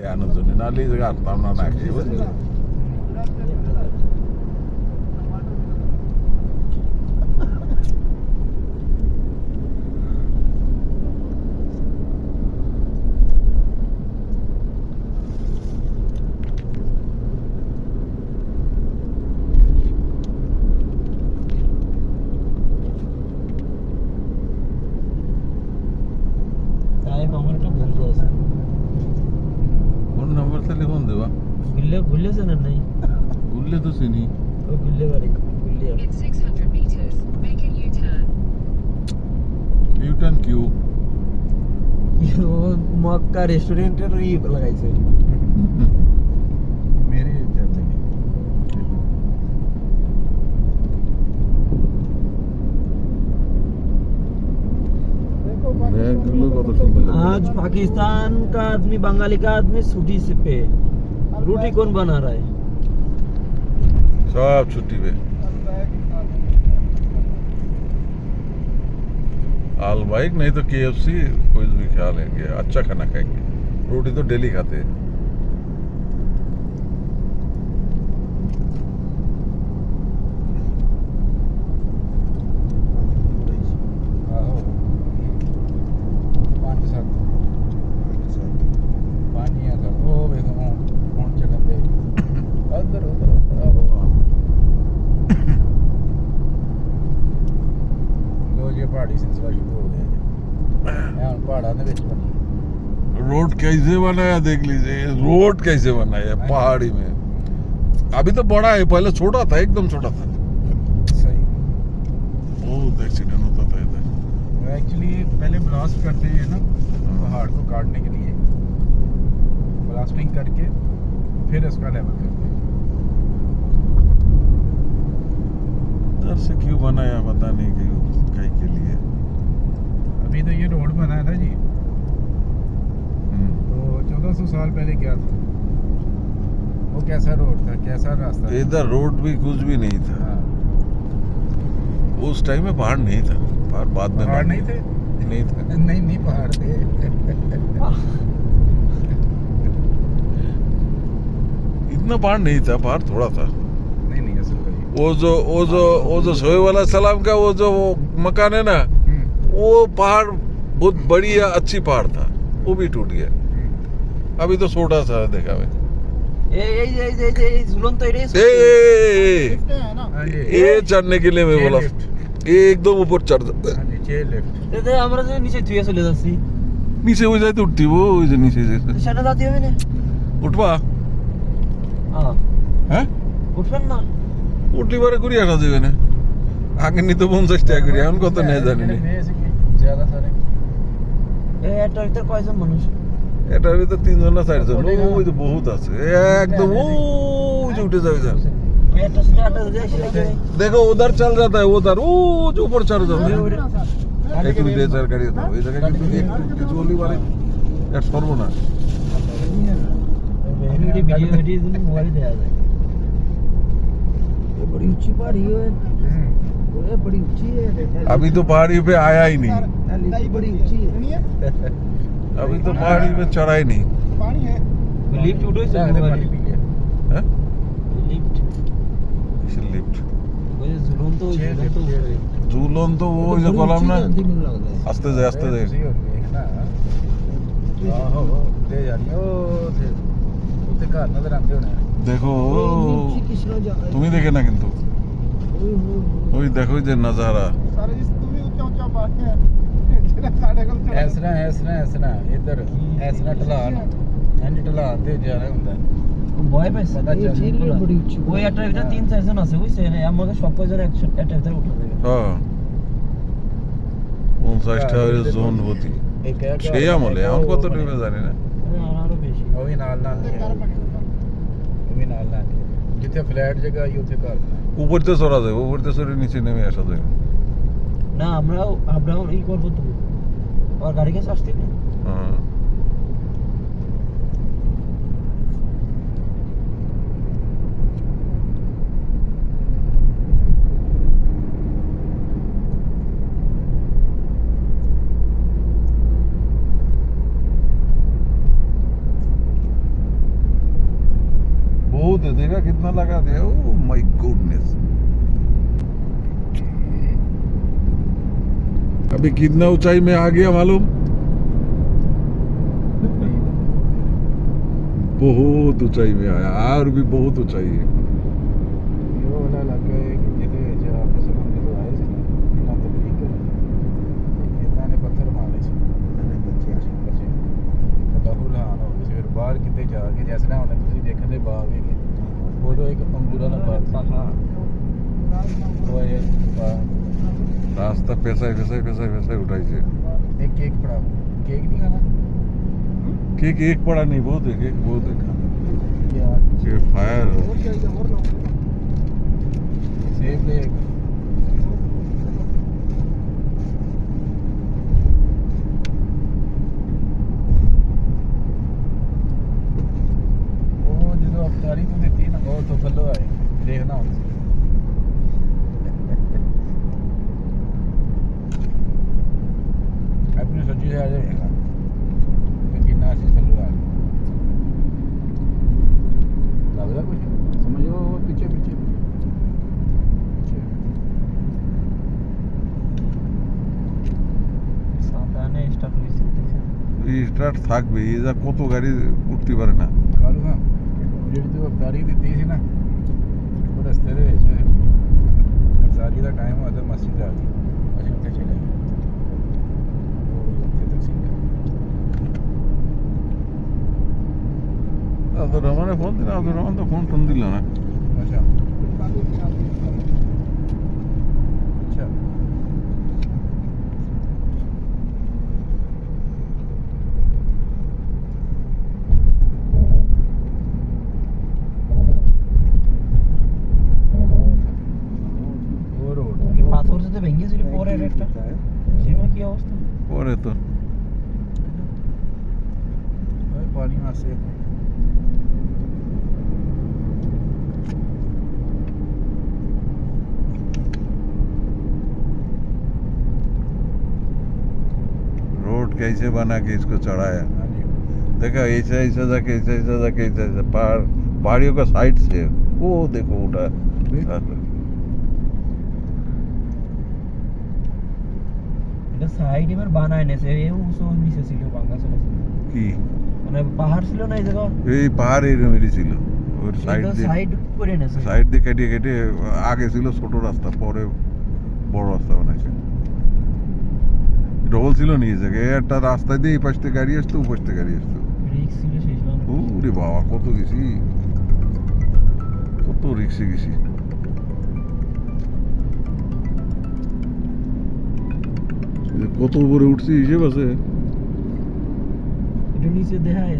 Ja, dat is een analyse gaat, dan naar Nijkerland. तो restaurant तो क्यों मग का रेस्टॉरंट लगायचं मेरे विचारते मी देख लोग बहुत आज पाकिस्तान का आदमी बंगाली का आदमी सूटी से पे। रोटी कौन बना रहा है? सब छुट्टी पे। आल बाइक नहीं तो के कोई भी खा लेंगे अच्छा खाना खाएँगे। रोटी तो डेली खाते हैं। बनाया देख लीजिए रोड कैसे बनाया पहाड़ी में। अभी तो बड़ा है पहले छोटा था एकदम छोटा था। सही। बहुत एक्सीडेंट होता था इधर। एक्चुअली पहले ब्लास्ट करते हैं ना पहाड़ को काटने के लिए। ब्लास्टिंग करके फिर इसका लेवल करते हैं। इधर से क्यों बनाया पता नहीं क्यों कहीं के लिए। अभी तो ये रोड बना है ना जी। चौदह सौ साल पहले क्या था? वो कैसा रोड था? कैसा रास्ता था? इधर रोड भी कुछ भी नहीं था। हाँ। उस टाइम में पहाड़ नहीं था। पहाड़ बाद में पहाड़ नहीं थे? नहीं था। नहीं नहीं पहाड़ थे। इतना पहाड़ नहीं था पहाड़ थोड़ा था। नहीं नहीं वो जो वो जो वो जो सोए वाला सलाम का वो जो वो मकान है ना हम्म, वो पहाड़ बहुत बढ़िया अच्छी पहाड़ था। वो भी टूट गया। अभी तो छोटा सा है देखा मैं এই এই এই এই এই এই ঝুলন্ত এটাই ए, ए, ए, हाँ जी ए, ये चढ़ने के लिए मैं ये बोला लिफ्ट। ये एकदम ऊपर चढ़ जाता है हाँ जी छह लिफ्ट এতে আমরা যে নিচে ধুয়ে চলে যাচ্ছি नीचे हो जाए तो उठती वो ওই যে নিচে যেতে সেটা দাঁতি হবে না উঠবা হ্যাঁ হ্যাঁ উঠবেন না উঠলি পরে ঘুরে আসা যাবে না আগে নিতে পঞ্চাশ টাকা করে এখন কত নেয় জানি না ज्यादा सारे এই একটার ভিতর কয়জন মানুষ এটার ভিতরে তিনজন না চারজন ওই যে বহুত আছে একদম ওই যে উঠে যাবে যান এই একটার সাথে আটটা যদি এসে লাগে देखो उधर चल जाता है उधर वो जो ऊपर चढ़ जाता है एक मिनट सर गाड़ी था এই জায়গায় কিন্তু একটু কিছু হলি পারে এর সর্বনাশ ভিডিও ভিডিও ভিডিও দিন মোবাইল দেয়া যায় ये बड़ी ऊंची पहाड़ी है ये बड़ी ऊंची है अभी तो पहाड़ी पे आया ही नहीं ये बड़ी ऊंची है अभी तो पहाड़ी में चढ़ा ही। नहीं लिफ्ट। उठो লিফট ঝুলন তো ওই যে বললাম না আস্তে যায় আস্তে যায় দেখো তুমি দেখে না কিন্তু ওই দেখো যে নাজারা ਸਾਡੇ ਕੋਲ ਚੜ੍ਹ- ਇਸ ਤਰ੍ਹਾਂ ਇਸ ਤਰ੍ਹਾਂ ਇਸ ਤਰ੍ਹਾਂ ਇੱਧਰ ਇਸ ਤਰ੍ਹਾਂ ਢਲਾਨ ਇੰਜ ਢਲਾਨ ਤੇ ਜਾਣਾ ਹੁੰਦਾ ভয় পাইছে পতা চলে। ওই একটার ভিতরে তিন চারজন আছে বুঝছেন আমাকে সব কয়জন একশো একটার ভিতরে উঠে দেবে হ্যাঁ পঞ্চাশটা জোন হতি ਇੱਕ ਹੈ ਘਰ সেই আমলে এখন কত ডুবে জানি না আর- আরো বেশি ਉਹ ਵੀ ਨਾਲ ਨਾਲ ਨਹੀਂ ਹੈ। ਉਹ ਵੀ ਨਾਲ ਨਾਲ ਨਹੀਂ ਹੈ। ਜਿੱਥੇ ਫਲੈਟ ਜਗ੍ਹਾ ਆਈ ਉੱਥੇ ਘਰ ਬਣਾਏ উপরতে চড়া যায় উপরতে চড়ে নিচে নেমে আসা যায় না আমরাও আমরাও ই করবো তো আর গাড়ি কাছে আসতে না হ্যাঁ बहुत है देखा कितना लगा दिया ओ माय गुडनेस अभी कितना ऊंचाई में आ गया मालूम बहुत ऊंचाई में आया और भी बहुत ऊंचाई है ये वाला इलाका है कि जिथे जो आपने समुद्र जो आए थे ना तो तकलीफ कर इतना ने पत्थर मारे थे मैंने बच्चे बच्चे ਲਹੂ ਲਹਾਨ ਹੋ ਗਈ ਸੀ ਫਿਰ ਬਾਹਰ ਕਿਤੇ ਜਾ ਕੇ ਜੈਸੇ ਨਾ ਉਹਨੇ ਤੁਸੀਂ ਦੇਖਦੇ ਬਾਗ ਹੈਗੇ ਉਦੋਂ ਇੱਕ ਅੰਗੂਰਾਂ ਦਾ ਬਾਗ ਸੀ ਉਹ ਇਹ রাস্তা পেশায় পেশায় পেশায় পেশায় উঠাইছে एक केक पड़ा केक नहीं खाना केक एक पड़ा नहीं बहुत है केक बहुत है ये फायर सेब ले থাকবে এ যা কত গাড়ি উঠতে পারে না কারণ না যেহেতু গাড়ি দিতেছি না ওটা স্তরে সারিদা টাইম আছে মসজিদে আছে মসজিদে চলে গেছে আব্দুর রহমানে ফোন দিলাম আব্দুর রহমান তো ফোন টোন দিল না আচ্ছা ওই পানি মাসে रोड कैसे बना के इसको चढ़ाया ਹਾਂਜੀ देखा ऐसा ऐसा जाके ऐसा ऐसा जाके ऐसा ऐसा पहाड़ पहाड़ियों का साइड से वो देखो उठा এটা সাইড এবার বানায় নেছে এ উঁচু নিচে ছিল বাঙ্গা ছিল কি মানে পাহাড় ছিল না এই জায়গা? এই পাহাড় ছিল। ওর সাইড দিয়ে সাইড করে সাইড দিয়ে কেটে কেটে আগে ছিল ছোট রাস্তা পরে বড় রাস্তা বানাইছে। ডবল ছিল নিয়ে যাকে একটা রাস্তা দিয়ে এই পাশ থেকে গাড়ি আসতো ওই পাশ থেকে গাড়ি আসতো। ওরে বাবা কত গেছি। কত রিক্সে গেছি। কত উপরে উঠছি হিসেব আছে? এটা নিচে দেখায়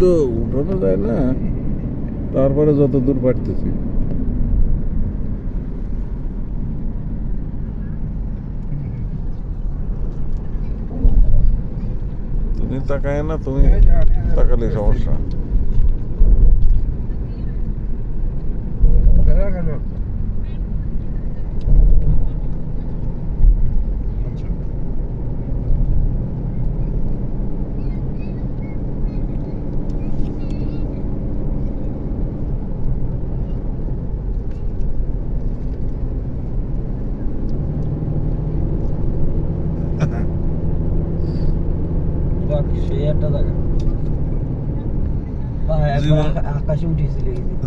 তো উঠানো যায় না। তারপরে যত দূর পারতেছি। তুমি তাকায় না তুমি তাকালে সমস্যা।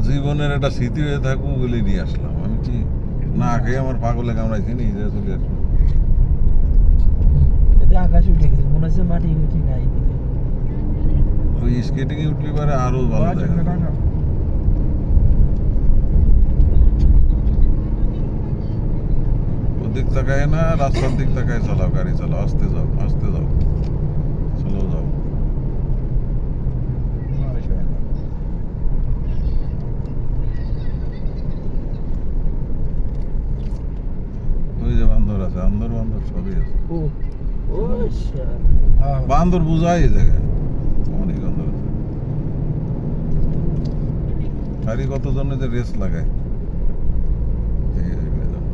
জীবনের একটা স্মৃতি হয়ে থাকুক বলে নিয়ে আসলাম আমি কি না আগে আমার পাগলে কামড়াইছি নি যে চলে আসলাম আকাশে উঠে গেছে মনে হচ্ছে মাটি উঠি নাই ওই স্কেটিং এ উঠলি পারে আরো ভালো জায়গা ওদিক তাকায় না রাস্তার দিক তাকায় চালাও গাড়ি চালাও আসতে যাও আসতে যাও বান্দর বান্দর সবই আছে। ও ও বান্দর বুঝাই এই জায়গায়। অনেক বান্দর আছে। খালি কত জনের যে রেস লাগায়। এই এগুলো যাও।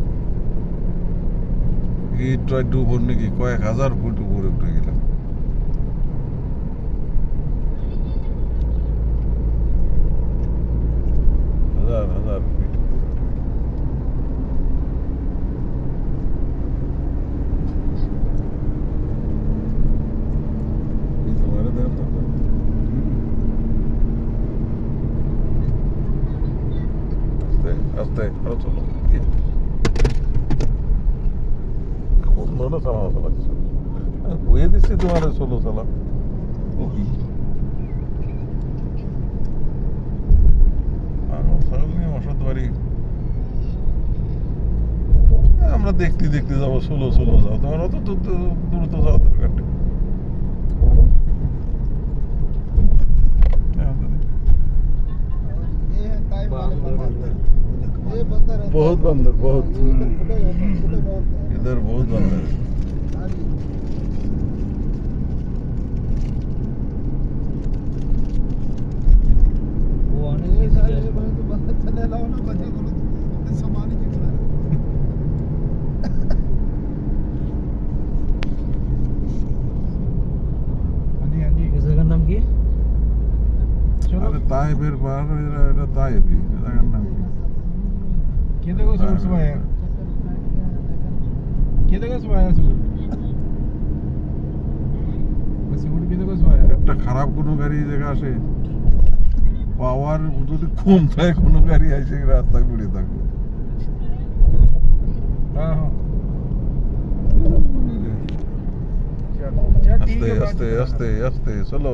এই টয় টু উপর নাকি? কয়েক হাজার ফুট উপরে উঠে গেলাম আস্তে আরও চলো কোন চালানো চালাচ্ছ কয়ে দিচ্ছি তোমার ষোলো চালা ও কি আরও ছাগল নিয়ে অসৎ বাড়ি আমরা দেখতে দেখতে যাবো ষোলো ষোলো যাও তোমার অত দ্রুত দ্রুত যাওয়া দরকার নেই ये है ताइप वाले बांदर। बंदर ये बंदर है बहुत बंदर बहुत छोटे छोटे बहुत है इधर बहुत बंदर है हाँ সাহেবের বার এটা তাইবি জায়গার নাম কি কে দেখো সোর্স ভাইয়া কে দেখো ভাইয়া সুগুর সুগুর কে দেখো ভাইয়া একটা খারাপ কোনো গাড়ি জায়গা আসে পাওয়ার যদি কম থাকে কোনো গাড়ি আসে রাস্তা ঘুরে থাকবে আস্তে আস্তে আস্তে আস্তে চলো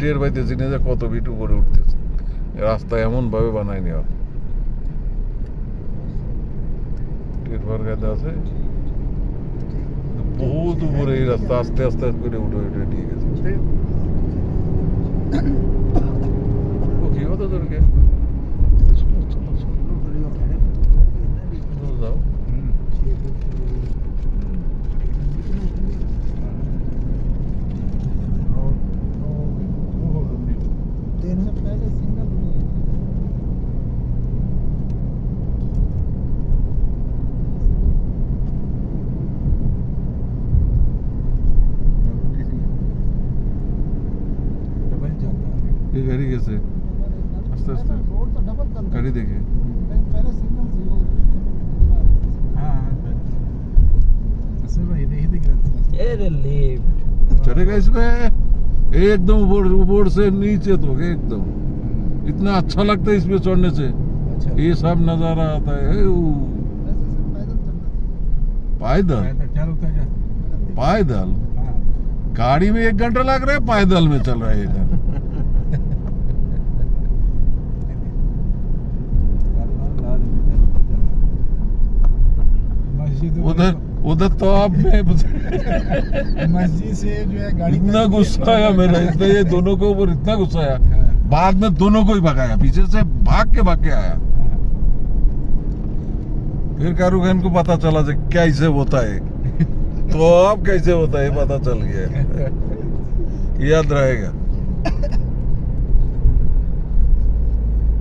টের পাইতেছি না যে কত ফিট উপরে উঠতেছে। রাস্তা এমন ভাবে বানাই নেওয়া। টের পাওয়ার আছে? বহুত উপরে এই রাস্তা আস্তে আস্তে করে উঠে উঠে নিয়ে গেছে। কি, কত দূর चलेगा इसमें। एकदम ऊपर ऊपर से नीचे तो एकदम। इतना अच्छा लगता है इसमें चढ़ने से। अच्छा। ये सब नज़ारा आता है। पैदल रुकता है? पायदल? हाँ। गाड़ी में एक घंटा लग रहा है पायदल में चल रहा है इधर। उधर उधर तो आप में मस्जिद से जो है गाड़ी इतना गुस्सा आया मेरा इतना ये दोनों के ऊपर इतना गुस्सा आया। बाद में दोनों को ही भगाया पीछे से भाग के भाग के आया। फिर कारू खान को पता चला जो कैसे होता है। तो अब कैसे होता है पता चल गया। याद रहेगा।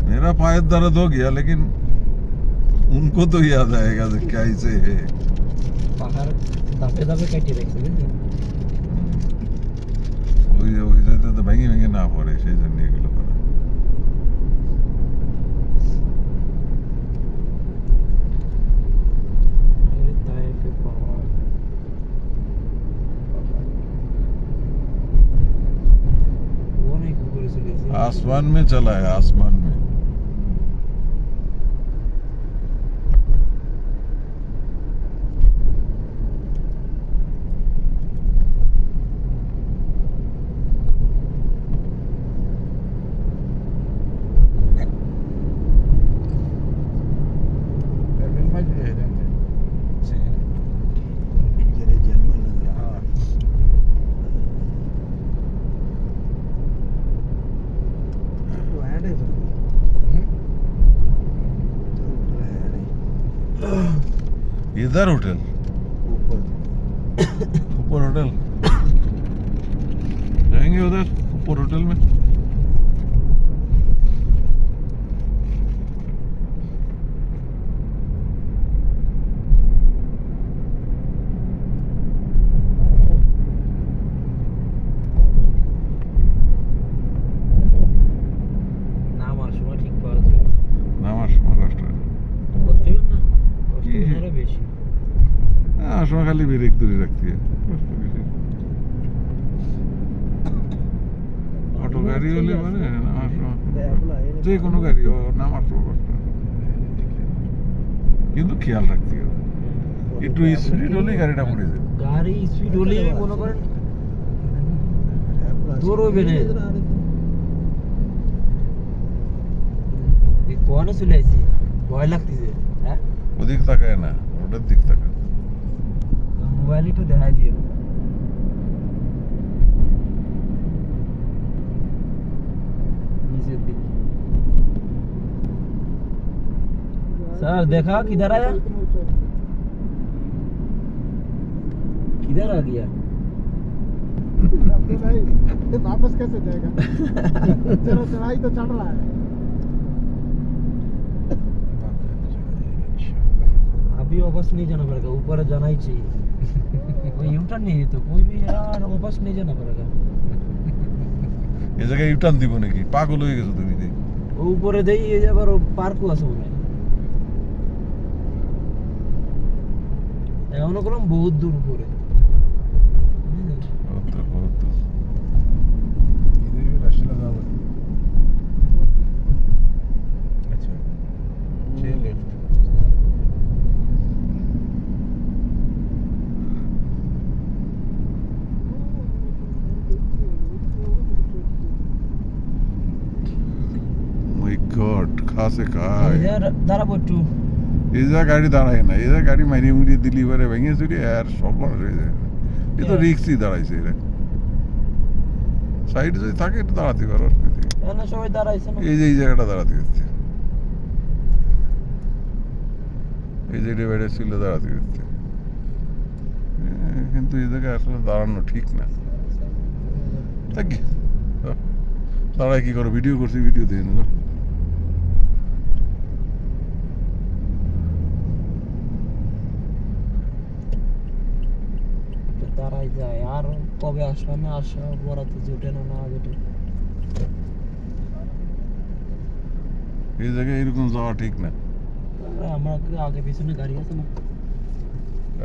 मेरा पाय दर्द हो गया लेकिन उनको तो याद आएगा कैसे है। পাহাড় দাপে দাপে কাটিয়ে রাখছে বুঝলি ওই ওই যাতে তো ভেঙে ভেঙে না পড়ে সেই জন্য এগুলো করা मेरे ताए पे पहाड़ वो नहीं कुकुर से ले आसमान में चला है आसमान नहीं इधर होटल ऊपर ऊपर होटल जाएंगे उधर ऊपर होटल में গাড়ি হলে মানে নামার যে কোনো গাড়ি ও নামার সময় কিন্তু খেয়াল রাখতে হবে। একটু স্পিড হলেই গাড়িটা পড়ে যাবে। গাড়ি স্পিড হলেই মনে করেন দূর হইবে না। এই চলে আইছি। ভয় লাগতেছে হ্যাঁ? ওদিক তাকায় না রোডের দিক তাকায়। মোবাইল একটু দেখাই দিও। सर देखा किधर आया किधर आ गया ये वापस कैसे जाएगा चलो चढ़ाई तो चढ़ रहा है अभी वापस नहीं जाना पड़ेगा ऊपर जाना ही चाहिए कोई यूटर्न नहीं है तो कोई भी यार वापस नहीं जाना पड़ेगा এ জায়গায় ইউটার্ন দিব নাকি পাগল হয়ে গেছো তুমি যে। ও উপরে দেই এই যে আবার পার্কও আছে মনে হয় এখনও করলাম বহুত দূর উপরে। দাঁড়াবো একটু। এই যা গাড়ি দাঁড়ায় না এই যা গাড়ি মারিয়ে মুড়িয়ে দিলি এবারে ভেঙে চুরি আর সব মানুষ হয়ে যায়। এ তো রিক্সই দাঁড়াইছে এরা। সাইডে যদি থাকে একটু দাঁড়াতে পারো অসুবিধা সবাই দাঁড়াইছে এই যে এই জায়গাটা দাঁড়াতে হচ্ছে। এই যে ডিভাইডার ছিল দাঁড়াতে হচ্ছে। কিন্তু এই জায়গায় আসলে দাঁড়ানো ঠিক না। থাকি দাঁড়ায় কি করো? ভিডিও করছি ভিডিও দিয়ে নেব। দাঁড়াই যায়। আর কবে আসবে? না আসা বরাতে জুটে না না জুটে। এই জায়গায় এরকম যাওয়া ঠিক না। আমার আগে পিছনে গাড়ি আছে না?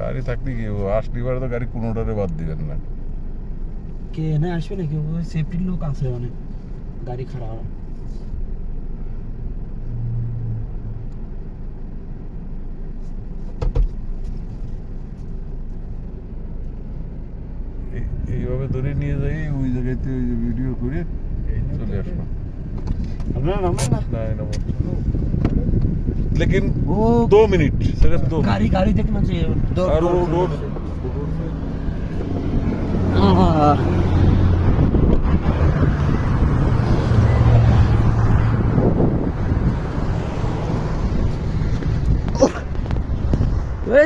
গাড়ি থাকলে কি আসলে এবারে তো গাড়ি কোনোটারে বাদ দিবেন না। কে না আসবে নাকি? ওই সেফটির লোক আছে অনেক। গাড়ি খারাপ এই- এইভাবে ধরে নিয়ে যাই ওই জায়গাতে ওই যে ভিডিও করে চলে আসবো আপনারা নামেন না না না लेकिन वो दो मिनट सिर्फ दो गाड़ी गाड़ी देखना चाहिए दो और वो रोड हाँ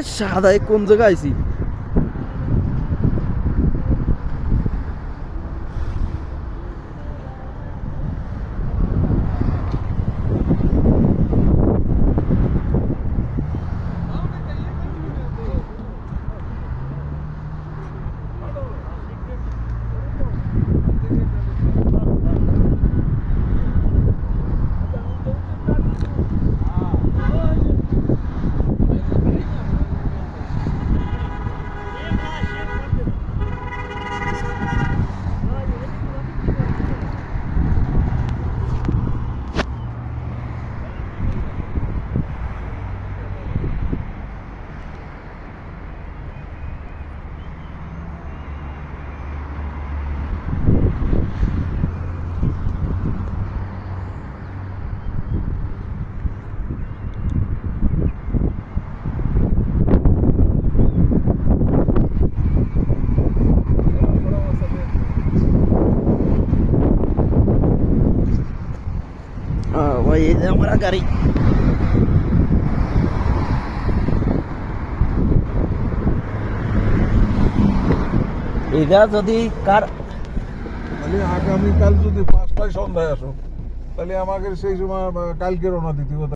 সাদা কোন জায়গায় আইছি এই যে আমার গাড়ি এটা যদি কার তাহলে আগামীকাল যদি পাঁচটায় সন্ধ্যায় আসো তাহলে আমাকে সেই সময় কালকে রওনা দিতে হবে।